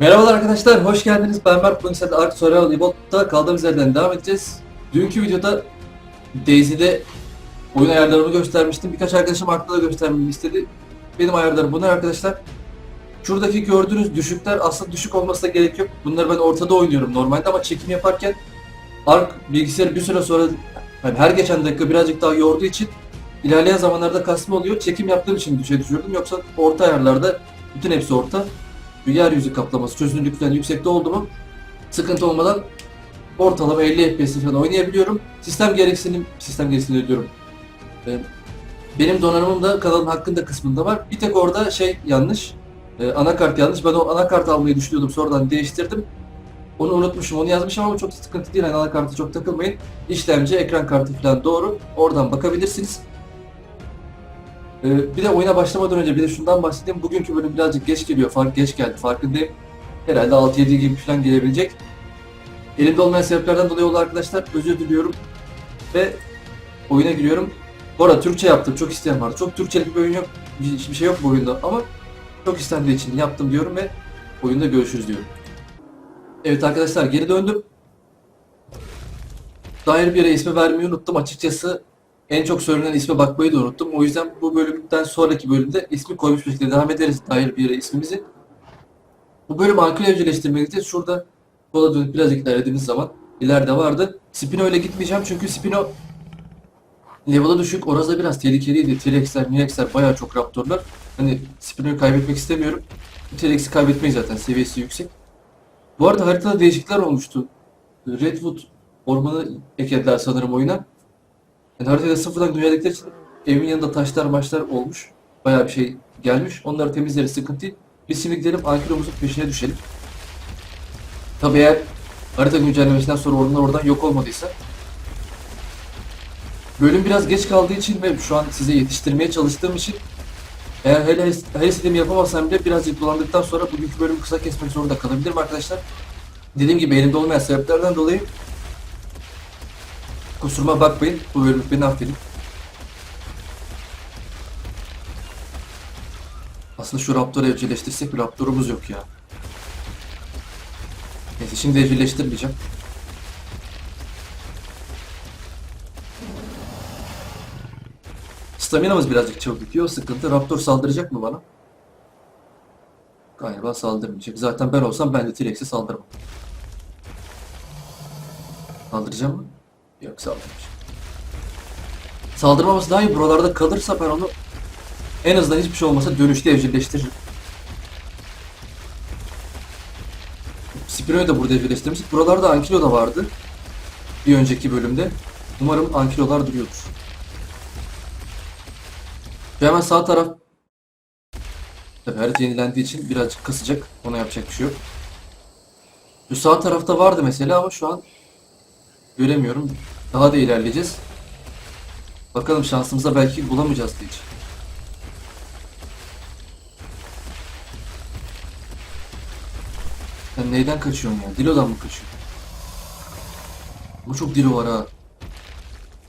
Merhabalar arkadaşlar, hoş geldiniz. Ben Mert Bugün Ark Survival Evolved'da kaldığımız yerden devam edeceğiz. Dünkü videoda Daisy'de oyun ayarlarımı göstermiştim. Birkaç arkadaşım Ark'ta da göstermemi istedi. Benim ayarlarım bunlar arkadaşlar. Şuradaki gördüğünüz düşükler aslında düşük olmasına gerek yok. Bunları ben ortada oynuyorum normalde ama çekim yaparken Ark bilgisayarı bir süre sonra yani her geçen dakika birazcık daha yorduğu için ilerleyen zamanlarda kasma oluyor. Çekim yaptığım için düşe düşürdüm. Yoksa orta ayarlarda bütün hepsi orta yeryüzü kaplaması çözünürlükten yüksekte oldu mu sıkıntı olmadan ortalama 50 FPS falan oynayabiliyorum. Sistem gereksinim, sistem gereksinim diyorum. Ee, Benim donanımım da kanalın hakkında kısmında var. Bir tek orada şey yanlış. Ee, anakart yanlış. Ben o anakart almayı düşünüyordum. Sonradan değiştirdim. Onu unutmuşum. Onu yazmışım ama çok sıkıntı değil. Yani anakartı çok takılmayın. İşlemci, ekran kartı falan doğru. Oradan bakabilirsiniz. Ee, bir de oyuna başlamadan önce bir de şundan bahsedeyim. Bugünkü bölüm birazcık geç geliyor. Fark geç geldi. Farkındayım. Herhalde 6-7 gibi falan gelebilecek. Elimde olmayan sebeplerden dolayı oldu arkadaşlar. Özür diliyorum. Ve oyuna giriyorum. Bu arada Türkçe yaptım. Çok isteyen var. Çok Türkçelik bir oyun yok. Bir, hiçbir şey yok bu oyunda ama çok istendiği için yaptım diyorum ve oyunda görüşürüz diyorum. Evet arkadaşlar geri döndüm. Dair bir yere ismi vermeyi unuttum. Açıkçası en çok söylenen isme bakmayı da unuttum. O yüzden bu bölümden sonraki bölümde ismi koymuş bir şekilde devam ederiz dair bir yere ismimizi. Bu bölüm ankül evcilleştirmeye gideceğiz. Şurada sola dönüp birazcık ilerlediğimiz zaman ileride vardı. Spino ile gitmeyeceğim çünkü Spino level'a düşük. Orası biraz tehlikeliydi. T-Rex'ler, N-Rex'ler bayağı çok raptorlar. Hani Spino'yu kaybetmek istemiyorum. T-Rex'i kaybetmeyiz zaten. Seviyesi yüksek. Bu arada haritada değişiklikler olmuştu. Redwood ormanı eklediler sanırım oyuna. Yani haritada sıfırdan güncelledikleri için evin yanında taşlar maçlar olmuş. Bayağı bir şey gelmiş. Onları temizleriz sıkıntı değil. Biz şimdi gidelim Ankilomuzun peşine düşelim. Tabi eğer harita güncellemesinden sonra oradan oradan yok olmadıysa. Bölüm biraz geç kaldığı için ve şu an size yetiştirmeye çalıştığım için eğer hele her istediğimi yapamazsam bile birazcık dolandıktan sonra bugünkü bölümü kısa kesmek zorunda kalabilirim arkadaşlar. Dediğim gibi elimde olmayan sebeplerden dolayı Kusuruma bakmayın. Bu bölüm beni affedin. Aslında şu Raptor'u evcilleştirsek bir Raptor'umuz yok ya. Neyse şimdi evcilleştirmeyeceğim. Staminamız birazcık çabuk bitiyor. Sıkıntı. Raptor saldıracak mı bana? Galiba saldırmayacak. Zaten ben olsam ben de T-Rex'e saldırmam. Saldıracağım mı? Yok saldırmış. Saldırmaması daha iyi. Buralarda kalırsa ben onu en azından hiçbir şey olmasa dönüşte evcilleştiririm. Spino'yu da burada evcilleştirmiştik. Buralarda Ankilo da vardı. Bir önceki bölümde. Umarım Ankilolar duruyordur. Ve hemen sağ taraf Tabii harita yenilendiği için birazcık kısacak. Ona yapacak bir şey yok. Bu sağ tarafta vardı mesela ama şu an göremiyorum. Daha da ilerleyeceğiz. Bakalım şansımıza belki bulamayacağız hiç. Sen neyden kaçıyorsun ya? Dilo'dan mı kaçıyorsun? Bu çok Dilo var ha.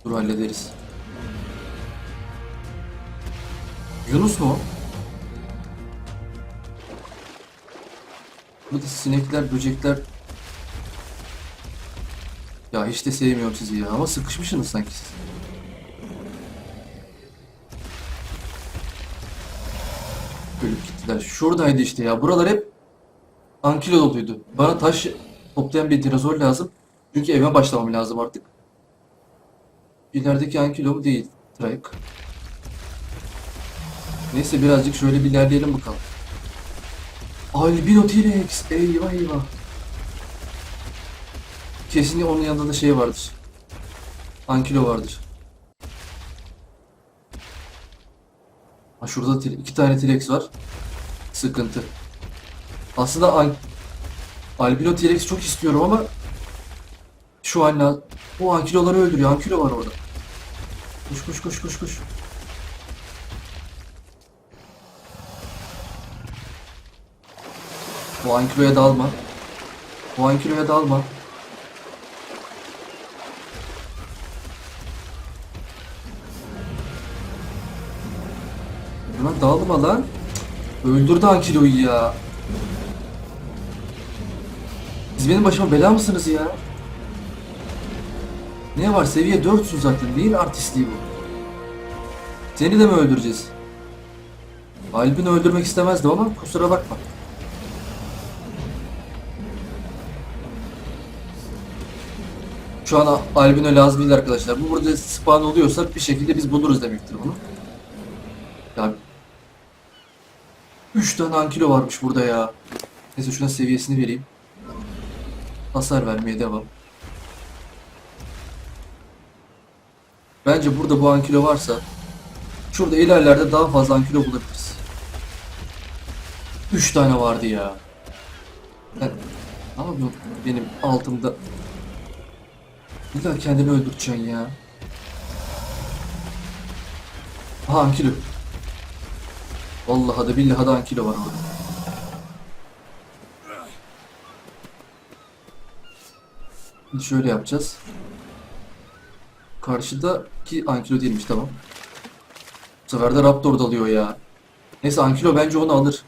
Dur hallederiz. Yunus mu o? Burada sinekler, böcekler ya hiç de sevmiyorum sizi ya ama sıkışmışsınız sanki siz. Ölüp gittiler. Şuradaydı işte ya. Buralar hep ankilo doluydu. Bana taş toplayan bir dinozor lazım. Çünkü eve başlamam lazım artık. İlerideki ankilo değil. Trike. Neyse birazcık şöyle bir ilerleyelim bakalım. Albino T-Rex. Eyvah eyvah. Kesin onun yanında da şey vardır. Ankilo vardır. Ha şurada iki tane T-Rex var. Sıkıntı. Aslında An Albino T-Rex çok istiyorum ama şu an o Ankiloları öldürüyor. Ankilo var orada. Koş koş koş koş koş. O Ankilo'ya dalma. O Ankilo'ya dalma. Lan dağılma lan. Öldürdü Ankilo'yu ya. Siz benim başıma bela mısınız ya? Ne var seviye 4'sün zaten. Neyin artistliği bu? Seni de mi öldüreceğiz? Albin'i öldürmek istemezdi ama kusura bakma. Şu an Albino lazım değil arkadaşlar. Bu burada spawn oluyorsa bir şekilde biz buluruz demektir bunu. Ya 3 tane ankilo varmış burada ya. Neyse şuna seviyesini vereyim. Hasar vermeye devam. Bence burada bu ankilo varsa şurada ilerlerde daha fazla ankilo bulabiliriz. 3 tane vardı ya. Ben ne yapıyorum benim altımda? İlla kendini öldüreceksin ya. Aha ankilo. Vallahi da billahi da ankilo var orada. Şimdi şöyle yapacağız. Karşıdaki Ankilo değilmiş tamam. Bu sefer de Raptor dalıyor ya. Neyse Ankilo bence onu alır.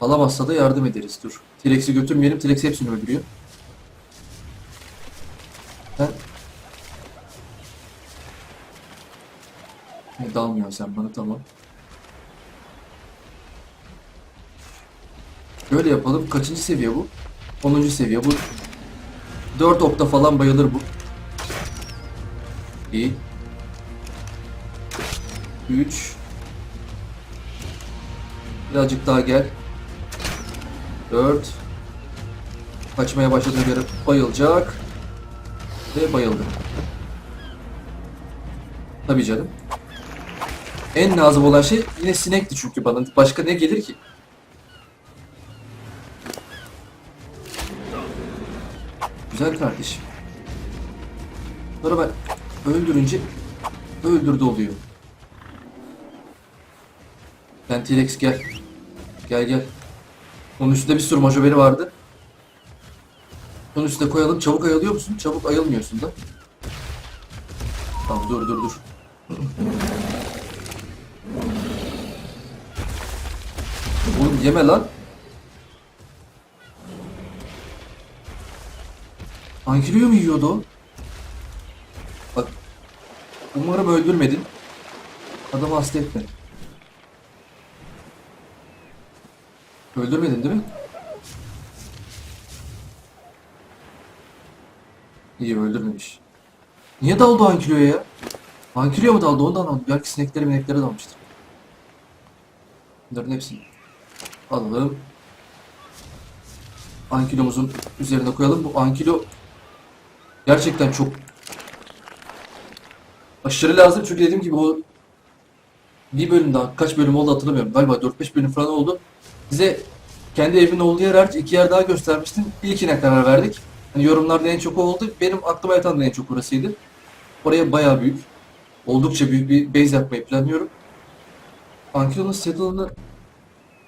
Alamazsa da yardım ederiz dur. T-Rex'i götürmeyelim. T-Rex hepsini öldürüyor. Ben... E, dalmıyorsun sen bana tamam. Böyle yapalım. Kaçıncı seviye bu? 10. seviye bu. 4 okta falan bayılır bu. İyi. 3 Birazcık daha gel. 4 Kaçmaya başladığına göre bayılacak. Ve bayıldı. Tabii canım. En lazım olan şey yine sinekti çünkü bana. Başka ne gelir ki? Güzel kardeşim. Sonra ben öldürünce öldürdü oluyor. Sen T-Rex gel. Gel gel. Onun üstünde bir sürü majoberi vardı. Onun üstüne koyalım. Çabuk ayılıyor musun? Çabuk ayılmıyorsun da. Tamam dur dur dur. Oğlum yeme lan. Ankiliyor mu yiyordu o? Bak. Umarım öldürmedin. Adamı hasta etme. Öldürmedin değil mi? İyi öldürmemiş. Niye daldı Ankilo'ya ya? Ankilio mu daldı ondan aldı. Belki sineklere mineklere dalmıştır. Bunların hepsini alalım. Ankilomuzun üzerine koyalım. Bu ankilo gerçekten çok aşırı lazım çünkü dediğim gibi o bir bölüm daha kaç bölüm oldu hatırlamıyorum. Galiba 4-5 bölüm falan oldu. Bize kendi evinin olduğu yer hariç iki yer daha göstermiştin. İlkine karar verdik. Hani yorumlarda en çok o oldu. Benim aklıma yatan da en çok orasıydı. Oraya bayağı büyük. Oldukça büyük bir base yapmayı planlıyorum. Ankilo'nun saddle'ını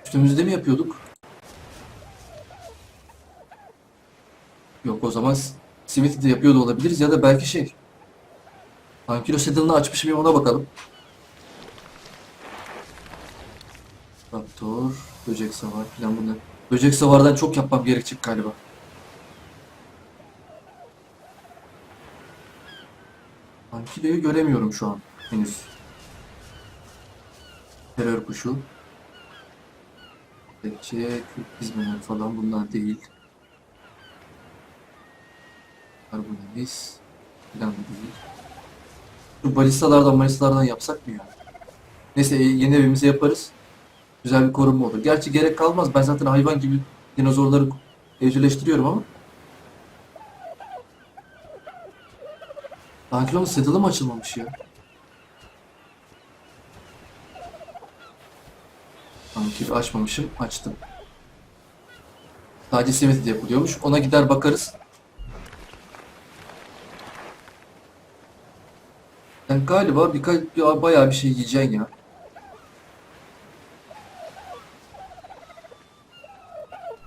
üstümüzde mi yapıyorduk? Yok o zaman Smithy de yapıyor da olabiliriz ya da belki şey. Ankilo saddle'ını açmış mıyım ona bakalım. Raptor, böcek savar falan bunlar. Böcek savardan çok yapmam gerekecek galiba. Ankilo'yu göremiyorum şu an henüz. Terör kuşu. Peki, hizmeler falan bunlar değil. Karbonemiz falan değil. Şu balistalardan balistalardan yapsak mı ya? Neyse yeni evimize yaparız. Güzel bir korunma olur. Gerçi gerek kalmaz. Ben zaten hayvan gibi dinozorları evcilleştiriyorum ama. Ankilonun saddle'ı mı açılmamış ya? Ankil açmamışım. Açtım. Sadece Smithy yapılıyormuş. Ona gider bakarız. Yani galiba birkaç bir, bayağı bir şey yiyeceksin ya.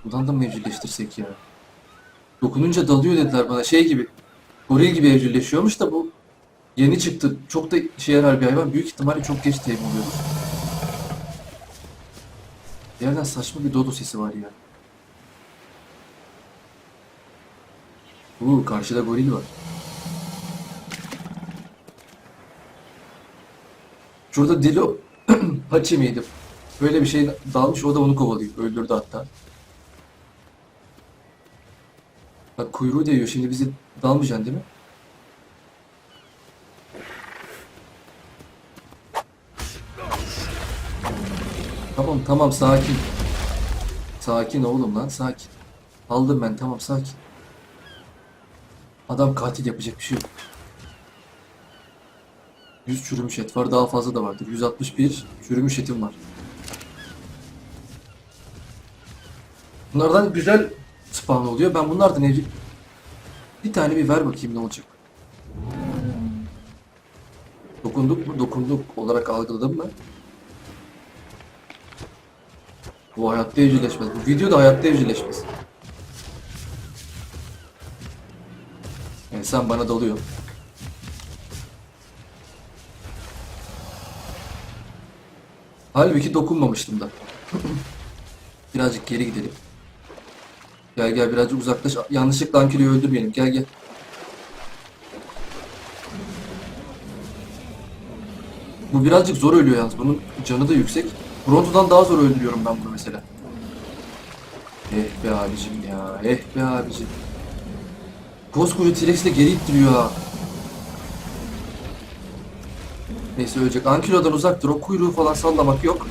Buradan da mı evcilleştirsek ya? Dokununca dalıyor dediler bana. Şey gibi. Goril gibi evcilleşiyormuş da bu yeni çıktı. Çok da işe yarar bir hayvan. Büyük ihtimalle çok geç teyim oluyordur. Bir yerden saçma bir dodo sesi var ya. Uuu karşıda goril var. Şurada Dilo Hachi miydi? Böyle bir şey dalmış o da onu kovalıyor. Öldürdü hatta. Bak kuyruğu değiyor. Şimdi bizi dalmayacaksın değil mi? Tamam tamam sakin. Sakin oğlum lan sakin. Aldım ben tamam sakin. Adam katil yapacak bir şey yok. 100 çürümüş et var daha fazla da vardır. 161 çürümüş etim var. Bunlardan güzel spawn oluyor. Ben bunlardan evli... Bir tane bir ver bakayım ne olacak. Dokunduk mu? Dokunduk olarak algıladım ben. Bu hayatta evcilleşmez. Bu video da hayatta evcilleşmez. Yani sen bana dalıyor. Halbuki dokunmamıştım da. Birazcık geri gidelim. Gel gel birazcık uzaklaş. Yanlışlıkla Ankilo'yu öldürmeyelim. Gel gel. Bu birazcık zor ölüyor yalnız. Bunun canı da yüksek. Bronto'dan daha zor öldürüyorum ben bunu mesela. Eh be abicim ya. Eh be abicim. Koskoca T-Rex geri ittiriyor ha. Neyse ölecek. Ankilo'dan uzaktır. O kuyruğu falan sallamak yok.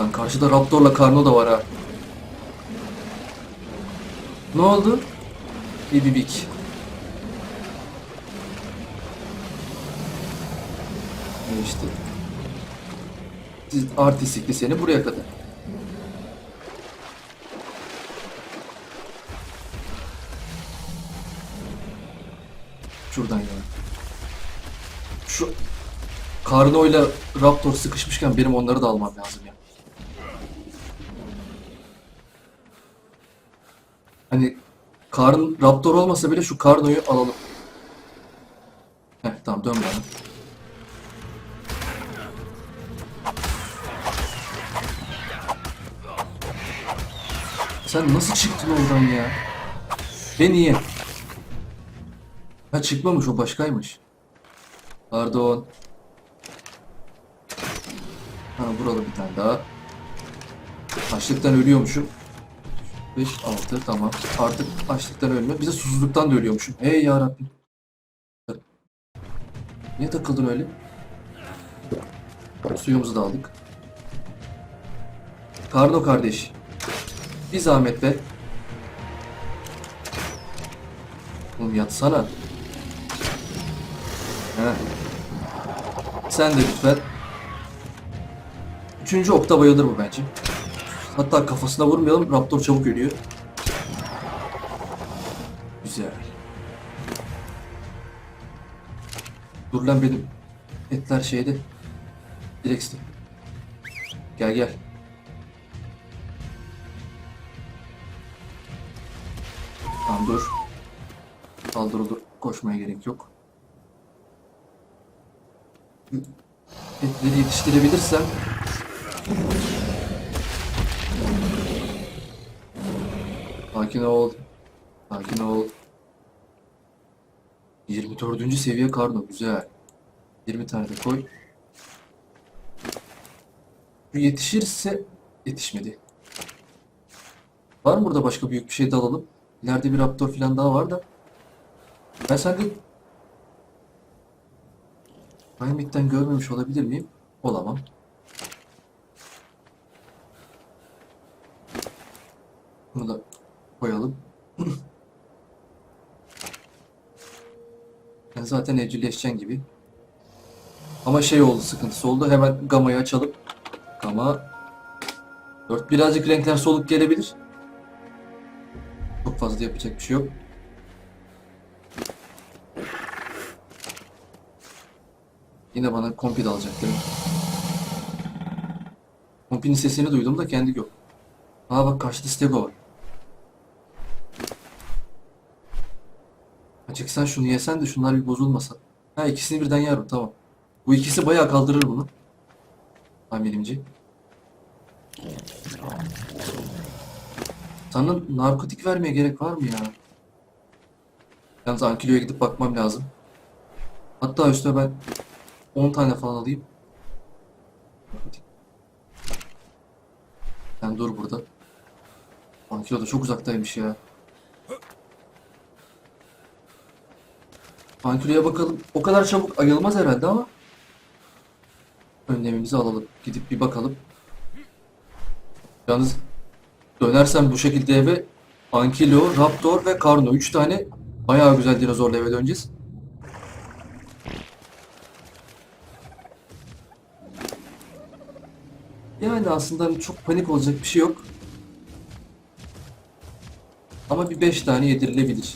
Lan karşıda Raptor'la Karno da var ha. Ne oldu? Bibibik. Ne işte. Artistikli seni buraya kadar. Şuradan ya. Şu Karno ile Raptor sıkışmışken benim onları da almam lazım ya. Hani Karn Raptor olmasa bile şu Karno'yu alalım. Heh tamam dön bana. Sen nasıl çıktın oradan ya? Ve niye? Ha çıkmamış o başkaymış. Pardon. Ha vuralım bir tane daha. Açlıktan ölüyormuşum. 5, 6 tamam. Artık açlıktan ölme. Bir de susuzluktan da ölüyormuşum. Hey ya Rabbim. Niye takıldın öyle? Suyumuzu da aldık. Kardo kardeş. Bir zahmet be. Oğlum yatsana. Heh. Sen de lütfen. Üçüncü okta bayılır bu bence. Hatta kafasına vurmayalım. Raptor çabuk ölüyor. Güzel. Dur lan benim etler şeyde. Direks'te. Gel gel. Tamam dur. Kaldır olur. Koşmaya gerek yok. Etleri yetiştirebilirsem Sakin ol. Sakin ol. 24. seviye karno. Güzel. 20 tane de koy. Bu yetişirse yetişmedi. Var mı burada başka büyük bir şey de alalım? İleride bir raptor falan daha var da. Ben sende Primate'den görmemiş olabilir miyim? Olamam. Bunu da koyalım. Ben zaten evcilleşeceksin gibi. Ama şey oldu sıkıntısı oldu. Hemen gamayı açalım. Gama 4 birazcık renkler soluk gelebilir. Çok fazla yapacak bir şey yok. Yine bana kompi de alacak değil mi? Kompinin sesini duydum da kendi yok. Aa bak karşıda Stego var. Açıksan şunu yesen de şunlar bir bozulmasa. Ha ikisini birden yerim tamam. Bu ikisi bayağı kaldırır bunu. Tahminimce. Sana narkotik vermeye gerek var mı ya? Yalnız Ankilo'ya gidip bakmam lazım. Hatta üstüne ben 10 tane falan alayım. Sen dur burada. Ankilo da çok uzaktaymış ya. Ankilo'ya bakalım. O kadar çabuk ayılmaz herhalde ama önlemimizi alalım. Gidip bir bakalım. Yalnız dönersem bu şekilde eve Ankilo, Raptor ve Karno 3 tane bayağı güzel dinozorla eve döneceğiz. Yani aslında çok panik olacak bir şey yok. Ama bir 5 tane yedirilebilir.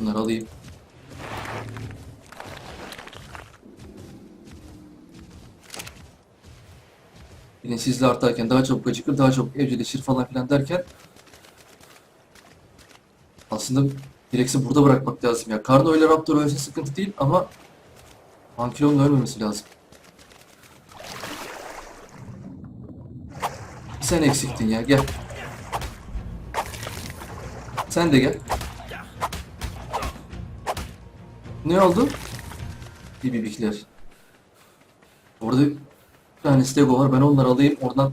Bunları alayım. Bilinçsizliği artarken daha çabuk acıkır, daha çabuk evcilleşir falan filan derken aslında T-Rex'i burada bırakmak lazım ya. Karno ile Raptor ölse sıkıntı değil ama Ankilo'nun ölmemesi lazım. Sen eksiktin ya gel. Sen de gel. Ne oldu? Bibibikler. Orada bir tane stego var. Ben onları alayım. Oradan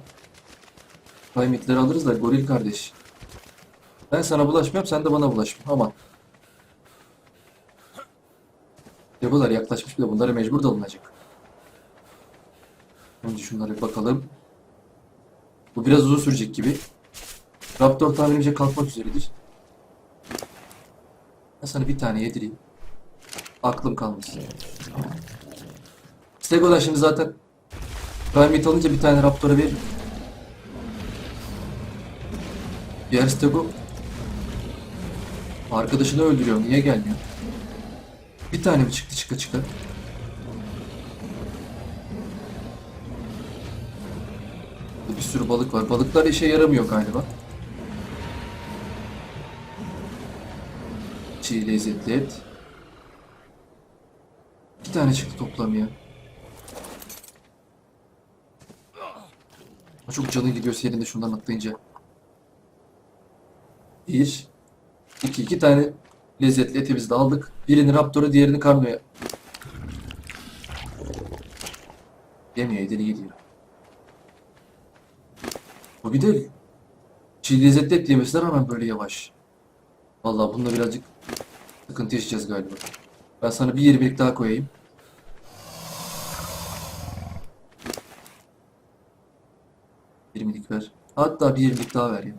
Primate'leri alırız da goril kardeş. Ben sana bulaşmıyorum. Sen de bana bulaşma. Aman. Stegolar yaklaşmış bile. Bunlara mecbur dalınacak. Önce şunlara bir bakalım. Bu biraz uzun sürecek gibi. Raptor tahminimce kalkmak üzeredir. Ben sana bir tane yedireyim. Aklım kalmasın. Stego'dan şimdi zaten Primate alınca bir tane Raptor'a veririm. Diğer Stego arkadaşını öldürüyor. Niye gelmiyor? Bir tane mi çıktı çıka çıka? Bir sürü balık var. Balıklar işe yaramıyor galiba. Çiğ lezzetli et. İki tane çıktı toplam ya. Çok canı gidiyor senin de şundan atlayınca. Bir. iki iki tane lezzetli etimizi de aldık. Birini Raptor'a diğerini Karno'ya. Yemiyor edeni gidiyor. Bu bir de çiğ lezzetli et yemesine rağmen böyle yavaş. Vallahi bununla birazcık sıkıntı yaşayacağız galiba. Ben sana bir 20'lik daha koyayım. Yirmilik ver. Hatta bir 20'lik daha ver ya.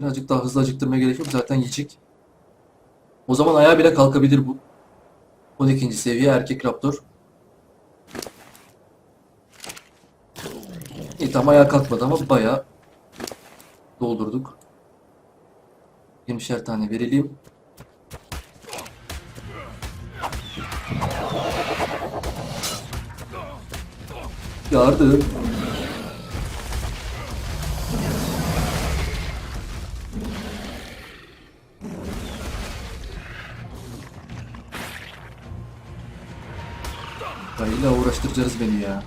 Birazcık daha hızlı acıktırmaya gerek yok. Zaten yiyecek. O zaman ayağa bile kalkabilir bu. 12. seviye erkek raptor. İyi tam ayağa kalkmadı ama bayağı doldurduk. 20'şer tane verelim. Yardım. Uğraştıracağız beni ya.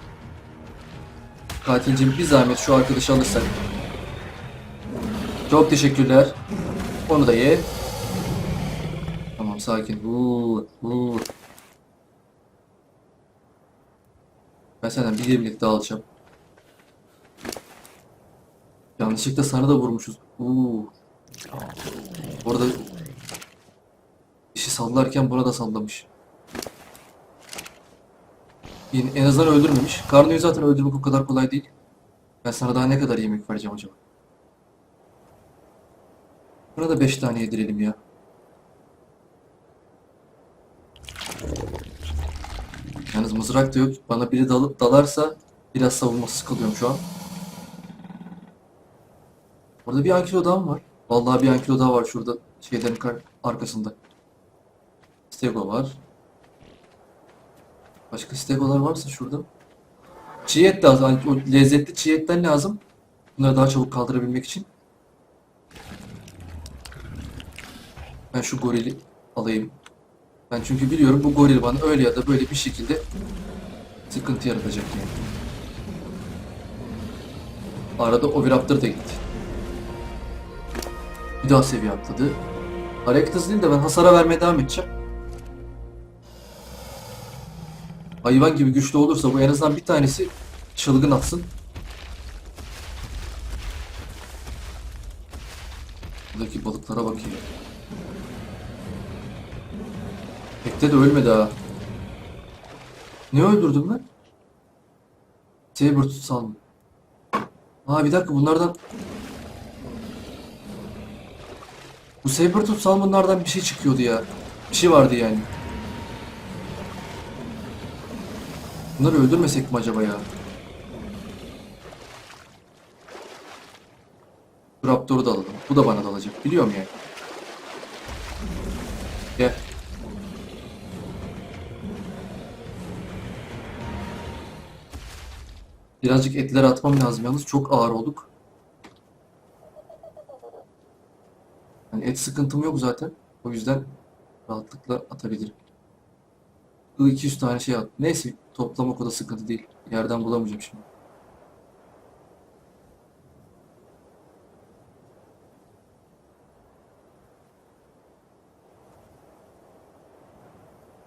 Katilcim bir zahmet şu arkadaşı alırsak. Çok teşekkürler. Onu da ye. Tamam sakin. Uuu, uuu. Ben senden bir daha alacağım. Yanlışlıkla sana da vurmuşuz. Uuu. Orada işi sallarken buna da sallamış. Yine, en azından öldürmemiş. Karno'yu zaten öldürmek o kadar kolay değil. Ben sana daha ne kadar yemek vereceğim acaba? Buna da 5 tane yedirelim ya. Yalnız mızrak da yok. Bana biri dalıp dalarsa biraz savunmasız kalıyorum şu an. Orada bir ankilo daha var? Vallahi bir ankilo daha var şurada şeylerin arkasında. Stego var. Başka stegolar varsa şurada. Çiğ et lazım. Hani o lezzetli çiğ etten lazım. Bunları daha çabuk kaldırabilmek için. Ben şu gorili alayım. Ben çünkü biliyorum bu goril bana öyle ya da böyle bir şekilde sıkıntı yaratacak yani. Arada Oviraptor da gitti. Bir daha seviye atladı. Hızı değil de ben hasara vermeye devam edeceğim. Hayvan gibi güçlü olursa bu en azından bir tanesi çılgın atsın. Buradaki balıklara bakıyor. Tekte de ölmedi ha. Ne öldürdüm ben? Sabertooth salmon. Aa bir dakika bunlardan... Bu Sabertooth salmonlardan bir şey çıkıyordu ya. Bir şey vardı yani. Bunları öldürmesek mi acaba ya? Bu Raptor'u da alalım. Bu da bana dalacak. Biliyorum yani. Gel. Birazcık etleri atmam lazım yalnız. Çok ağır olduk. Yani et sıkıntım yok zaten. O yüzden rahatlıkla atabilirim. Bu 200 tane şey at. Neyse toplam o kadar sıkıntı değil. Yerden bulamayacağım şimdi.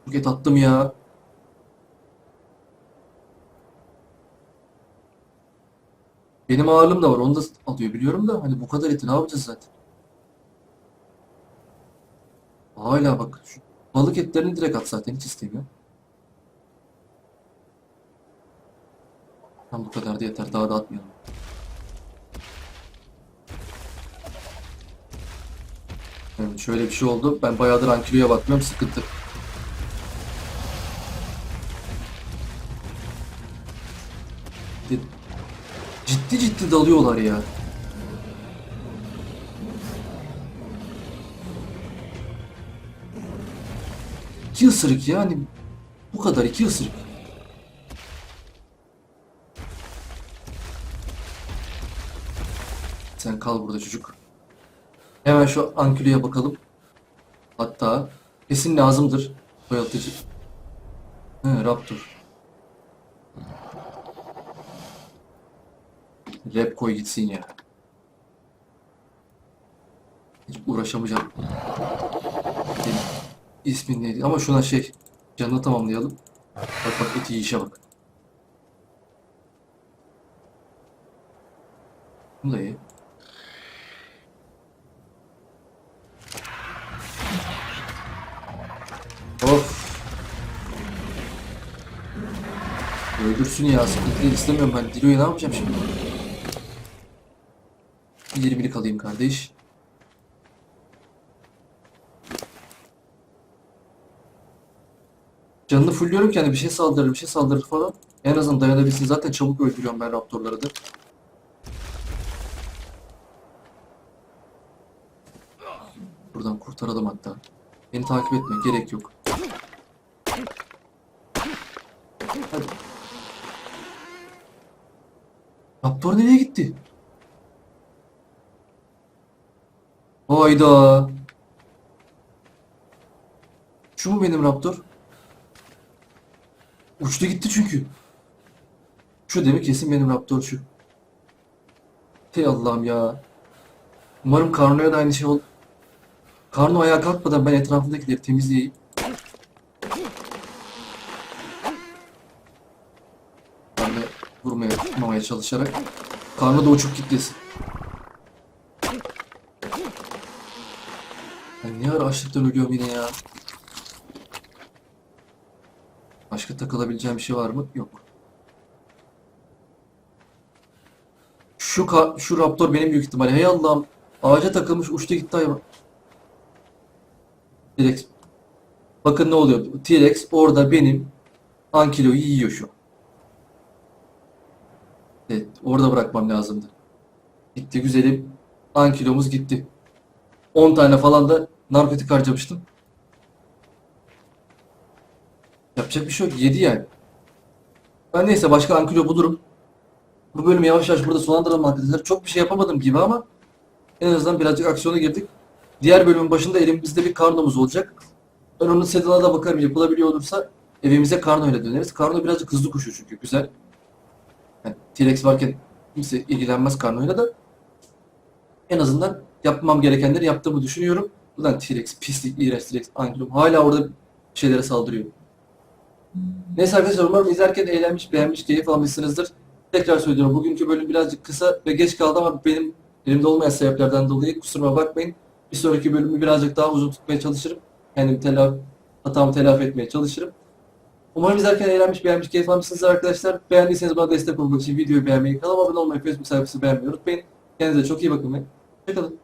Çok et attım ya. Benim ağırlığım da var. Onu da alıyor biliyorum da hani bu kadar eti ne yapacağız zaten? Hala bak şu balık etlerini direkt at zaten hiç istemiyorum. Tam bu kadar da yeter. Daha da atmayalım. Evet, şöyle bir şey oldu. Ben bayağıdır Ankilo'ya bakmıyorum. Sıkıntı. Ciddi, ciddi dalıyorlar ya. İki ısırık ya hani bu kadar iki ısırık. Sen kal burada çocuk. Hemen şu Ankylo'ya bakalım. Hatta kesin lazımdır. Boyatıcı. He, Raptor. Rap koy gitsin ya. Hiç uğraşamayacağım. Benim ismin neydi? Ama şuna şey canını tamamlayalım. Bak bak eti yiyişe bak. Bunu da ye. Of. Öldürsün ya sıkıntı istemiyorum ben. Dilo'yu ne yapacağım şimdi? Bir 20'lik alayım kardeş. Canını fullüyorum ki hani bir şey saldırır bir şey saldırır falan. En azından dayanabilsin. Zaten çabuk öldürüyorum ben raptorları da. Buradan kurtaralım hatta. Beni takip etme gerek yok. Hadi. Raptor nereye gitti? Hayda. Şu mu benim Raptor? Uçtu gitti çünkü. Şu demek kesin benim Raptor şu. Hey Allah'ım ya. Umarım Karno'ya da aynı şey ol. Karno ayağa kalkmadan ben etrafındakileri temizleyeyim. Ben de vurmaya tutmamaya çalışarak. Karno da uçup gitmesin. Ben niye ara açlıktan ölüyorum yine ya? Başka takılabileceğim bir şey var mı? Yok. Şu ka şu raptor benim büyük ihtimalle. Hey Allah'ım. Ağaca takılmış uçtu gitti hayvan. T-Rex. Bakın ne oluyor. T-Rex orada benim Ankilo'yu yiyor şu. Evet. Orada bırakmam lazımdı. Gitti güzelim. Ankilomuz gitti. 10 tane falan da narkotik harcamıştım. Yapacak bir şey yok. Yedi yani. Ben neyse başka ankilo bulurum. Bu bölümü yavaş yavaş burada sonlandıralım arkadaşlar. Çok bir şey yapamadım gibi ama en azından birazcık aksiyona girdik. Diğer bölümün başında elimizde bir karnomuz olacak. Ben onun sedana da bakarım yapılabiliyor olursa evimize Karno ile döneriz. Karno birazcık hızlı koşuyor çünkü güzel. Yani T-Rex varken kimse ilgilenmez Karno'yla da. En azından yapmam gerekenleri yaptığımı düşünüyorum. Ulan T-Rex, pislik, iğrenç T-Rex, Angulum hala orada şeylere saldırıyor. Neyse arkadaşlar umarım izlerken eğlenmiş, beğenmiş, keyif almışsınızdır. Tekrar söylüyorum bugünkü bölüm birazcık kısa ve geç kaldı ama benim elimde olmayan sebeplerden dolayı kusuruma bakmayın. Bir sonraki bölümü birazcık daha uzun tutmaya çalışırım. Kendimi telafi, hatamı telafi etmeye çalışırım. Umarım izlerken eğlenmiş, beğenmiş, keyif almışsınızdır arkadaşlar. Beğendiyseniz bana destek olmak için videoyu beğenmeyi, kanalıma abone olmayı, Facebook sayfası beğenmeyi unutmayın. Kendinize çok iyi bakın ve hoşçakalın.